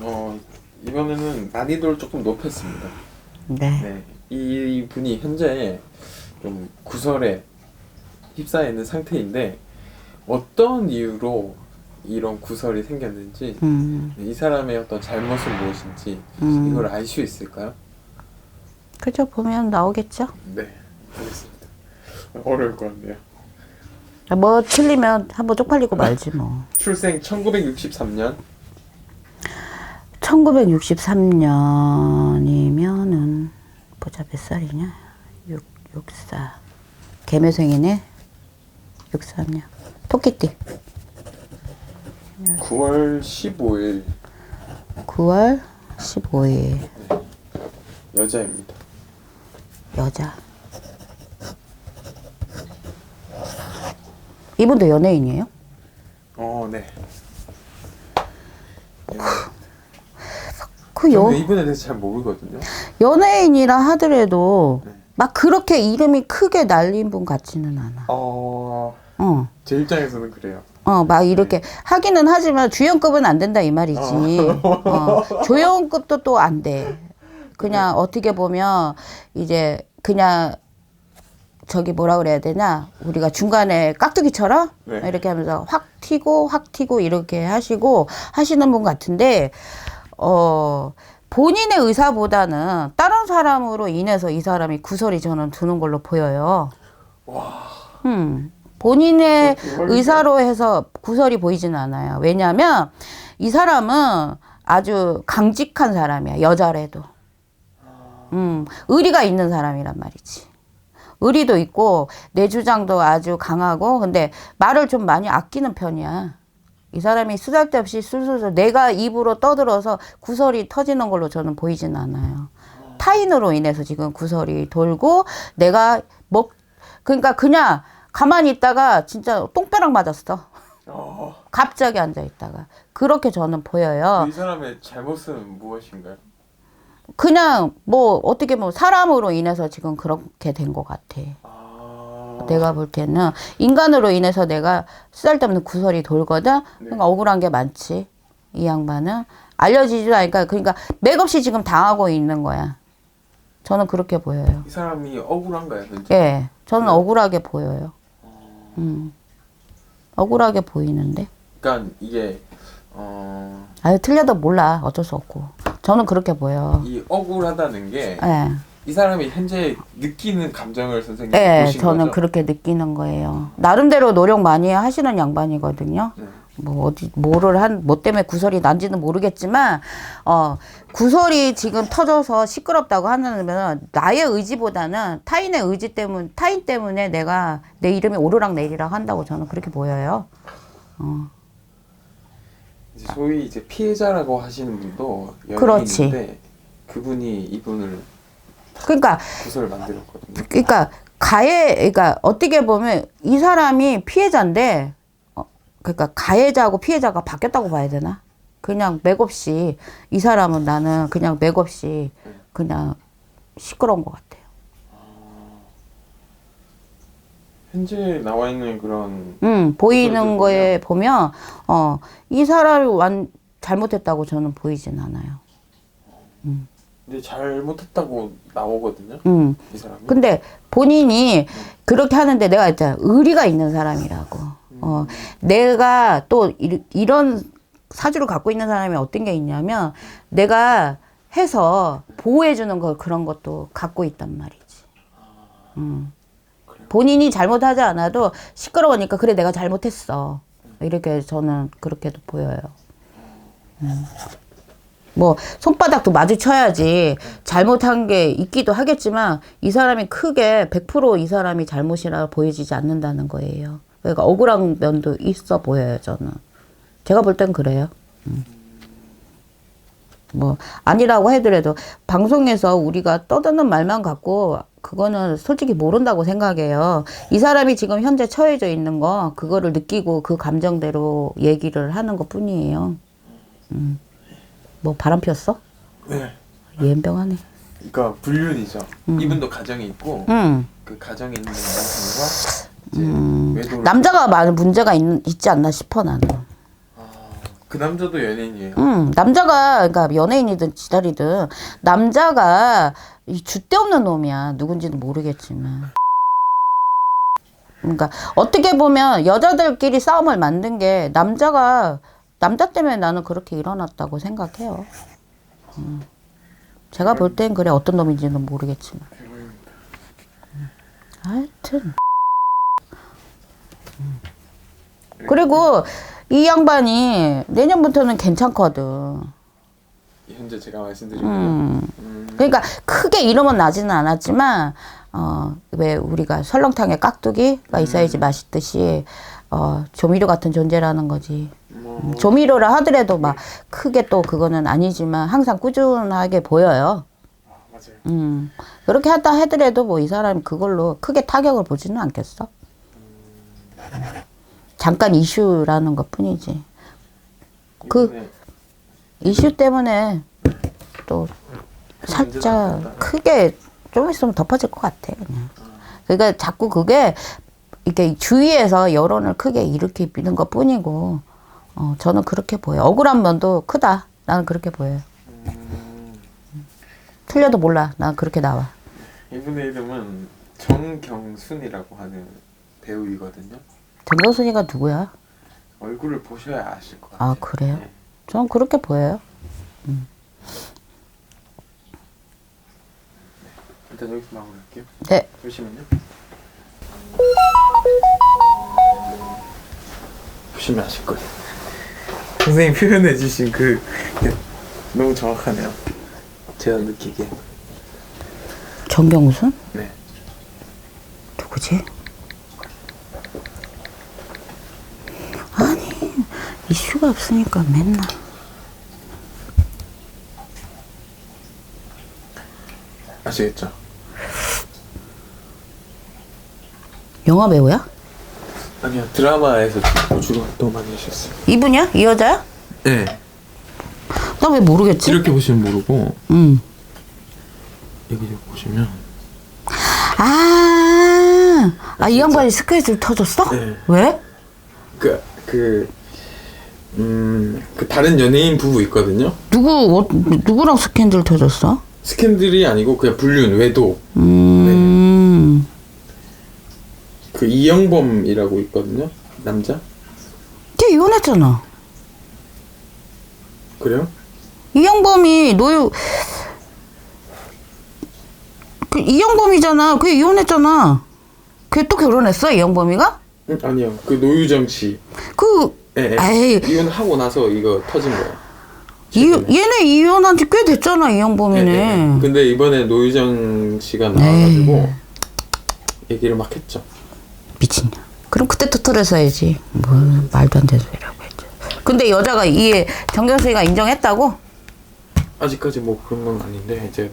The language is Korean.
어, 이번에는 난이도를 조금 높였습니다. 네. 네, 이 분이 현재 좀 구설에 휩싸여 있는 상태인데 어떤 이유로 이런 구설이 생겼는지 음, 이 사람의 어떤 잘못은 무엇인지 음. 이걸 알 수 있을까요? 그죠 보면 나오겠죠. 네, 알겠습니다. 어려울 것 같네요. 뭐 틀리면 한번 쪽팔리고 말지 뭐. 출생 1963년 1963년이면은 보자 몇 살이냐? 6 64 개묘생이네. 63년. 토끼띠. 9월 15일 9월 15일 여자입니다. 여자. 이분도 연예인이에요? 어, 네. 그 여, 이분에 대해서 잘 모르거든요. 연예인이라 하더라도 네. 막 그렇게 이름이 크게 날린 분 같지는 않아. 어, 어. 제 입장에서는 그래요. 어, 막 이렇게 하기는 하지만 주연급은 안 된다 이 말이지. 어, 조연급도 또 안 돼. 그냥 어떻게 보면 이제 그냥 저기 뭐라 그래야 되냐 우리가 중간에 깍두기처럼 네. 이렇게 하면서 확 튀고 확 튀고 이렇게 하시고 하시는 분 같은데 어 본인의 의사보다는 다른 사람으로 인해서 이 사람이 구설이 저는 드는 걸로 보여요. 음. 본인의 그걸 의사로 해서 구설이 보이지는 않아요. 왜냐하면 이 사람은 아주 강직한 사람이야. 여자래도. 음, 의리가 있는 사람이란 말이지. 의리도 있고 내 주장도 아주 강하고 근데 말을 좀 많이 아끼는 편이야. 이 사람이 쓰잘데없이 술술술 내가 입으로 떠들어서 구설이 터지는 걸로 저는 보이진 않아요. 타인으로 인해서 지금 구설이 돌고 내가 먹 그러니까 그냥 가만히 있다가 진짜 똥벼락 맞았어. 어, 갑자기 앉아 있다가 그렇게 저는 보여요. 이 사람의 잘못은 무엇인가요? 그냥 뭐 어떻게 뭐 사람으로 인해서 지금 그렇게 된 것 같아. 아, 내가 볼 때는 인간으로 인해서 내가 쓰잘데없는 구설이 돌거든. 그러니까 억울한 게 많지. 이 양반은 알려지지도 않으니까 그러니까 맥없이 지금 당하고 있는 거야. 저는 그렇게 보여요. 이 사람이 억울한가요, 현재? 예, 저는 억울하게 보여요. 음, 억울하게 보이는데. 그러니까 이게 어, 아유 틀려도 몰라 어쩔 수 없고. 저는 그렇게 보여. 이 억울하다는 게 이 예, 사람이 현재 느끼는 감정을 선생님 예, 보신 저는 거죠? 그렇게 느끼는 거예요. 나름대로 노력 많이 하시는 양반이거든요. 네. 뭐 어디 뭐를 한 뭐 때문에 구설이 난지는 모르겠지만 어 구설이 지금 터져서 시끄럽다고 하면 나의 의지보다는 타인의 의지 때문 타인 때문에 내가 내 이름이 오르락 내리락 한다고 저는 그렇게 보여요. 이제 소위 이제 피해자라고 하시는 분도 그렇지. 연예인인데 그분이 이분을 그러니까 구설을 만들었거든요. 그러니까 가해 그러니까 어떻게 보면 이 사람이 피해자인데 어, 그러니까 가해자하고 피해자가 바뀌었다고 봐야 되나? 그냥 맥없이 이 사람은 나는 그냥 맥없이 그냥 시끄러운 것 같아요. 현재 나와 있는 그런 음 보이는 거에 보면 어 이 사람이 완 잘못했다고 저는 보이진 않아요. 근데 잘못했다고 나오거든요. 음 이 사람이. 근데 본인이 그렇게 하는데 내가 있잖아 의리가 있는 사람이라고. 어, 내가 또 이, 이런 사주를 갖고 있는 사람이 어떤 게 있냐면 내가 해서 보호해주는 거 그런 것도 갖고 있단 말이지. 음. 본인이 잘못하지 않아도 시끄러우니까 그래 내가 잘못했어. 이렇게 저는 그렇게도 보여요. 음. 뭐 손바닥도 마주쳐야지 잘못한 게 있기도 하겠지만 이 사람이 크게 100%이 사람이 잘못이라 보여지지 않는다는 거예요. 그러니까 억울한 면도 있어 보여요, 저는. 제가 볼 땐 그래요. 음. 뭐 아니라고 하더라도 방송에서 우리가 떠드는 말만 갖고 그거는 솔직히 모른다고 생각해요. 이 사람이 지금 현재 처해져 있는 거 그거를 느끼고 그 감정대로 얘기를 하는 것 뿐이에요. 음. 뭐 바람 피웠어? 네. 예병하네. 그러니까 불륜이죠. 음. 이분도 가정이 있고 응. 그 가정에 있는 남편과 이제 음. 외도를 남자가 많은 문제가 있, 있지 않나 싶어 나는. 그 남자도 연예인이에요. 음, 남자가, 그러니까 연예인이든 지달이든, 남자가 이 줏대 없는 놈이야. 누군지는 모르겠지만. 그러니까 어떻게 보면 여자들끼리 싸움을 만든 게 남자가, 남자 때문에 나는 그렇게 일어났다고 생각해요. 음. 제가 볼 땐 그래. 어떤 놈인지는 모르겠지만. 대박입니다. 하여튼. 음. 그리고 이 양반이 내년부터는 괜찮거든. 현재 제가 말씀드린 거. 음. 음. 그러니까 크게 이름은 나지는 않았지만 어 왜 우리가 설렁탕에 깍두기가 있어야지 맛있듯이 어 조미료 같은 존재라는 거지. 조미료라 하더라도 막 크게 또 그거는 아니지만 항상 꾸준하게 보여요. 아, 맞아요. 음 그렇게 하다 하더라도 뭐 이 사람이 그걸로 크게 타격을 보지는 않겠어. 잠깐 이슈라는 것 뿐이지. 그- 이슈 때문에 또 살짝 크게 좀 있으면 덮어질 것 같아 그냥. 그러니까 자꾸 그게 이렇게 주위에서 여론을 크게 일으키는 것 뿐이고 어, 저는 그렇게 보여요. 억울한 면도 크다. 나는 그렇게 보여요. 음, 틀려도 몰라. 난 그렇게 나와. 이분의 이름은 정경순이라고 하는 배우이거든요. 정경순이가 누구야? 얼굴을 보셔야 아실 것 같아요. 아 그래요? 네. 저는 그렇게 보여요. 일단 여기서 마무리할게요. 네. 보시면요. 보시면 아실 거예요. 선생님 표현해 주신 그 네, 너무 정확하네요. 제가 느끼기에. 정경순? 네. 누구지? 아니 이슈가 없으니까 맨날 아시겠죠? 영화 배우야? 아니요 드라마에서 주로 활동 많이 하셨어요. 이분이야? 이 여자야? 네. 나 왜 모르겠지? 이렇게 보시면 모르고 응. 여기 좀 보시면 아, 아, 이 양반이 스케줄 터졌어? 네. 왜? 그그 음, 그 다른 연예인 부부 있거든요. 누구, 어, 누구랑 스캔들 터졌어? 스캔들이 아니고 그냥 불륜 외도 음, 그 이영범이라고 있거든요. 남자. 걔 이혼했잖아. 그래요? 이영범이 노유, 그 이영범이잖아. 그 이혼했잖아. 걔 또 결혼했어, 이영범이가? 응, 아니요. 그 노유정 씨. 그, 예, 예. 에이. 이혼하고 나서 이거 터진 거예요. 이, 얘네 이혼한 지 꽤 됐잖아, 예, 이영범이네. 예, 예. 근데 이번에 노유정 씨가 나와가지고 얘기를 막 했죠. 미친년. 그럼 그때 터트려서야지. 뭐 말도 안 되는 소리라고 했죠. 근데 여자가 이에 정경수이가 인정했다고? 아직까지 뭐 그런 건 아닌데 이제